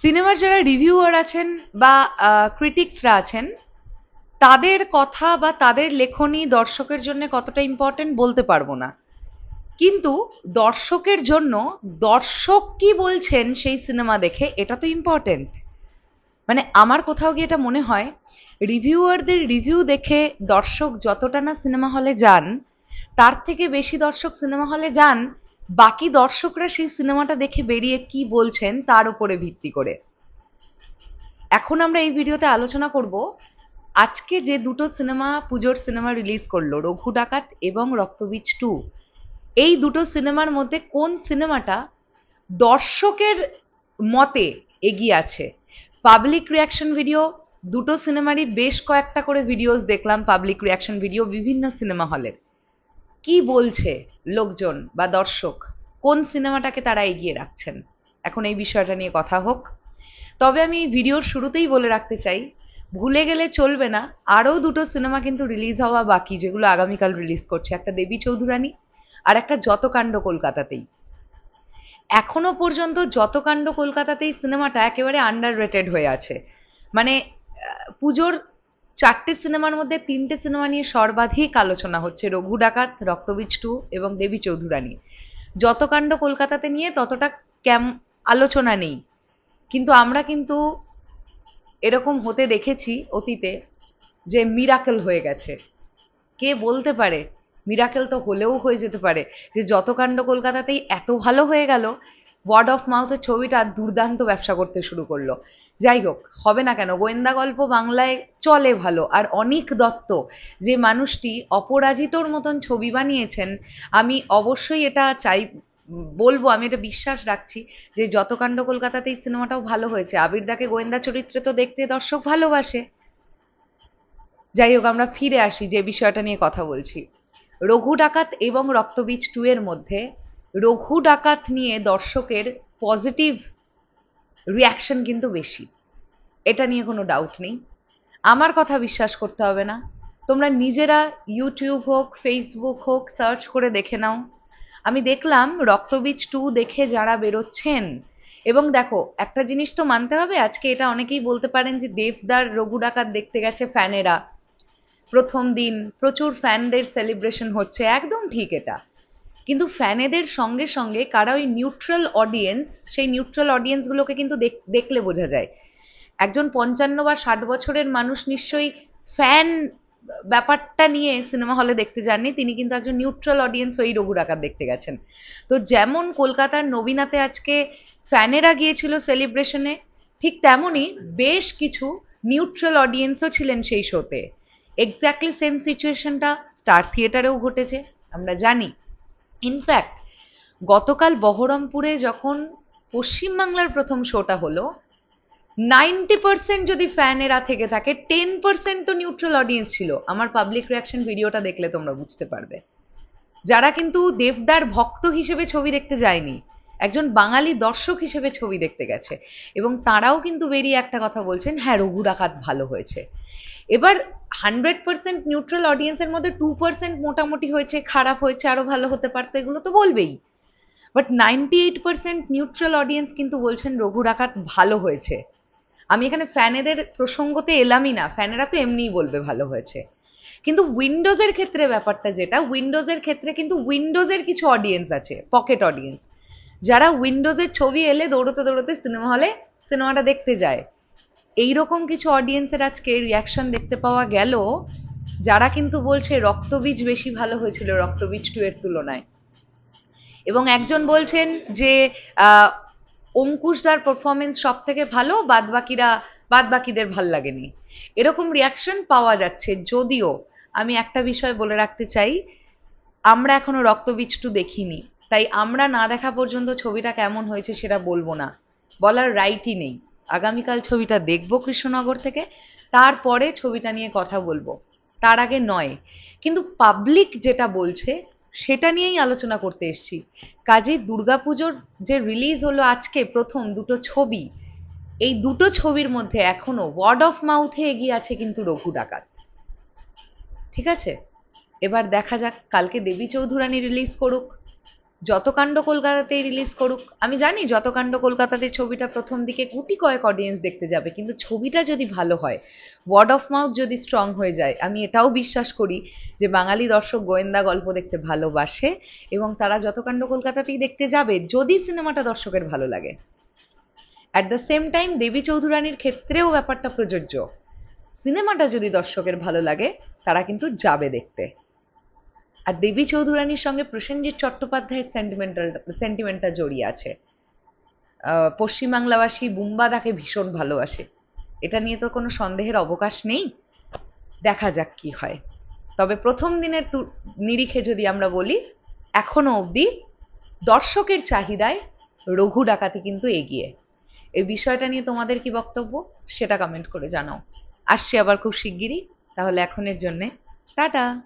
সিনেমার যারা রিভিউয়ার আছেন বা ক্রিটিক্সরা আছেন, তাদের কথা বা তাদের লেখনী দর্শকের জন্য কতটা ইম্পর্টেন্ট বলতে পারব না। কিন্তু দর্শকের জন্য দর্শক কি বলছেন সেই সিনেমা দেখে এটা তো ইম্পর্টেন্ট মানে আমার কোথাও গিয়ে এটা মনে হয়, রিভিউয়ারদের রিভিউ দেখে দর্শক যতটা না সিনেমা হলে যান, তার থেকে বেশি দর্শক সিনেমা হলে যান বাকি দর্শকরা সেই সিনেমাটা দেখে বেরিয়ে কি বলছেন তার উপরে ভিত্তি করে। এখন আমরা এই ভিডিওতে আলোচনা করব, আজকে যে দুটো সিনেমা পুজোর সিনেমা রিলিজ করল, রঘু ডাকাত এবং রক্তবীজ টু এই দুটো সিনেমার মধ্যে কোন সিনেমাটা দর্শকের মতে এগিয়ে আছে? পাবলিক রিয়াকশন ভিডিও দুটো সিনেমারই বেশ কয়েকটা করে ভিডিওস দেখলাম পাবলিক রিয়াকশন ভিডিও বিভিন্ন সিনেমা হলের কি বলছে লোকজন বা দর্শক? কোন সিনেমাটাকে তারা এগিয়ে রাখছেন? এখন এই বিষয়টা নিয়ে কথা হোক। তবে আমি ভিডিওর শুরুতেই বলে রাখতে চাই, ভুলে গেলে চলবে না। আরও দুটো সিনেমা কিন্তু রিলিজ হওয়া বাকি, যেগুলো আগামীকাল রিলিজ করছে। একটা দেবী চৌধুরানী আর একটা যতকাণ্ড কলকাতাতেই। এখনও পর্যন্ত যতকাণ্ড কলকাতাতেই সিনেমাটা একেবারে আন্ডার রেটেড হয়ে আছে। মানে পুজোর চারটে সিনেমার মধ্যে তিনটে সিনেমা নিয়ে সর্বাধিক আলোচনা হচ্ছে। রঘু ডাকাত, রক্তবীজ টু এবং দেবী চৌধুরানী। যতকাণ্ড কলকাতাতে নিয়ে ততটা ক্যাম আলোচনা নেই। কিন্তু আমরা কিন্তু এরকম হতে দেখেছি অতীতে যে মিরাকেল হয়ে গেছে। কে বলতে পারে? মিরাকেল তো হলেও হয়ে যেতে পারে। যে যত কাণ্ড কলকাতাতেই এত ভালো হয়ে গেল ওয়ার্ড অফ মাউথের ছবিটা দুর্দান্ত ব্যবসা করতে শুরু করল। যাই হোক, হবে না কেন, গোয়েন্দা গল্প বাংলায় চলে ভালো। আর অনিক দত্ত, যে মানুষটি অপরাজিতর মতন ছবি বানিয়েছেন, আমি অবশ্যই এটা চাই, বলব, আমি এটা বিশ্বাস রাখছি যে যত কাণ্ড কলকাতাতেই সিনেমাটাও ভালো হয়েছে। আবিরদাকে গোয়েন্দা চরিত্রে তো দেখতে দর্শক ভালোবাসে। যাই হোক, আমরা ফিরে আসি, যে বিষয়টা নিয়ে কথা বলছি। রঘু ডাকাত এবং রক্তবীজ টু এর মধ্যে রঘু ডাকাত নিয়ে দর্শকের পজিটিভ রিয়াকশন কিন্তু বেশি। এটা নিয়ে কোনো ডাউট নেই। আমার কথা বিশ্বাস করতে হবে না। তোমরা নিজেরা ইউটিউব হোক ফেসবুক হোক সার্চ করে দেখে নাও। আমি দেখলাম রক্তবীজ টু দেখে যারা বেরোচ্ছেন, এবং দেখো, একটা জিনিস তো মানতে হবে, আজকে এটা অনেকেই বলতে পারেন যে দেবদার রঘু ডাকাত দেখতে গেছে ফ্যানেরা প্রথম দিন প্রচুর ফ্যানদের সেলিব্রেশন হচ্ছে, একদম ঠিক এটা। কিন্তু ফ্যানেদের সঙ্গে সঙ্গে কারা ওই নিউট্রাল অডিয়েন্স সেই নিউট্রাল অডিয়েন্সগুলোকে কিন্তু দেখলে বোঝা যায়। একজন পঞ্চান্ন বা ষাট বছরের মানুষ নিশ্চয়ই ফ্যান ব্যাপারটা নিয়ে সিনেমা হলে দেখতে যাননি, তিনি কিন্তু একজন নিউট্রাল অডিয়েন্স ওই রঘু ডাকাত দেখতে গেছেন। তো যেমন কলকাতার নবীনাতে আজকে ফ্যানেরা গিয়েছিল সেলিব্রেশনে ঠিক তেমনই বেশ কিছু নিউট্রাল অডিয়েন্সও ছিলেন সেই শোতে এক্স্যাক্টলি সেম সিচুয়েশনটা স্টার থিয়েটারেও ঘটেছে, আমরা জানি। ইনফ্যাক্ট গতকাল বহরমপুরে যখন পশ্চিমবাংলার প্রথম শোটা হলো নাইনটি পার্সেন্ট যদি ফ্যানেরা থেকে থাকে টেন পার্সেন্ট তো নিউট্রাল অডিয়েন্স ছিল। আমার পাবলিক রিয়াকশন ভিডিওটা দেখলে তোমরা বুঝতে পারবে। যারা কিন্তু দেবদার ভক্ত হিসেবে ছবি দেখতে যায়নি একজন বাঙালি দর্শক হিসেবে ছবি দেখতে গেছে। এবং তারাও কিন্তু বেরিয়ে একটা কথা বলছেন হ্যাঁ রঘু ডাকাত ভালো হয়েছে। এবার হান্ড্রেড পার্সেন্ট নিউট্রাল অডিয়েন্সের মধ্যে টু পার্সেন্ট মোটামুটি হয়েছে, খারাপ হয়েছে, আরও ভালো হতে পারতো, এগুলো তো বলবেই। But ninety eight percent neutral audience কিন্তু বলছেন, রঘু ডাকাত ভালো হয়েছে। আমি এখানে ফ্যানেদের প্রসঙ্গতে এলামই না, ফ্যানেরা তো এমনিই বলবে ভালো হয়েছে। কিন্তু উইন্ডোজের ক্ষেত্রে ব্যাপারটা যেটা, উইন্ডোজের ক্ষেত্রে কিন্তু উইন্ডোজের কিছু অডিয়েন্স আছে, পকেট অডিয়েন্স। যারা উইন্ডোজের ছবি এলে দৌড়তে দৌড়তে সিনেমা হলে সিনেমাটা দেখতে যায়। এইরকম কিছু অডিয়েন্সের আজকে রিয়াকশন দেখতে পাওয়া গেল, যারা কিন্তু বলছে রক্তবীজ বেশি ভালো হয়েছিল রক্তবীজ টু এর তুলনায়। এবং একজন বলছেন যে অঙ্কুশদার পারফরমেন্স সব থেকে ভালো বাদ বাকিরা বাদ বাকিদের ভালো লাগেনি। এরকম রিয়াকশন পাওয়া যাচ্ছে। যদিও আমি একটা বিষয় বলে রাখতে চাই, আমরা এখনও রক্তবীজ টু দেখিনি। তাই আমরা না দেখা পর্যন্ত ছবিটা কেমন হয়েছে সেটা বলব না। বলার রাইটই নেই। আগামীকাল ছবিটা দেখব কৃষ্ণনগর থেকে, তারপরে ছবিটা নিয়ে কথা বলব। তার আগে নয়। কিন্তু পাবলিক যেটা বলছে, সেটা নিয়েই আলোচনা করতে এসছি। কাজে দুর্গাপুজোর যে রিলিজ হলো আজকে প্রথম দুটো ছবি, এই দুটো ছবির মধ্যে এখনও ওয়ার্ড অফ মাউথে এগিয়ে আছে কিন্তু রঘু ডাকাত। ঠিক আছে? এবার দেখা যাক, কালকে দেবী চৌধুরানী রিলিজ করুক। যত কাণ্ড কলকাতাতেই রিলিজ করুক, আমি জানি যত কাণ্ড কলকাতাতে ছবিটা প্রথম দিকে গুটি কয়েক অডিয়েন্স দেখতে যাবে, কিন্তু ছবিটা যদি ভালো হয় ওয়ার্ড অফ মাউথ যদি স্ট্রং হয়ে যায়, আমি এটাও বিশ্বাস করি যে বাঙালি দর্শক গোয়েন্দা গল্প দেখতে ভালোবাসে এবং তারা যত কাণ্ড কলকাতাতেই দেখতে যাবে, যদি সিনেমাটা দর্শকের ভালো লাগে। At the same time Devi চৌধুরানীর ক্ষেত্রেও ব্যাপারটা প্রযোজ্য। সিনেমাটা যদি দর্শকের ভালো লাগে, তারা কিন্তু যাবে দেখতে। আর দেবী চৌধুরানীর সঙ্গে প্রসেনজিৎ চট্টোপাধ্যায়ের সেন্টিমেন্টাল সেন্টিমেন্টটা জড়িয়ে আছে। পশ্চিমবাংলাবাসী বুম্বাদাকে ভীষণ ভালোবাসে। এটা নিয়ে তো কোনো সন্দেহের অবকাশ নেই। দেখা যাক কি হয়। তবে প্রথম দিনের নিরিখে যদি আমরা বলি, এখনও অবধি দর্শকের চাহিদায় রঘু ডাকাতি কিন্তু এগিয়ে। এই বিষয়টা নিয়ে তোমাদের কি বক্তব্য? সেটা কমেন্ট করে জানাও। আসছি আবার খুব শিগগিরই। তাহলে এখনের জন্যে টাটা।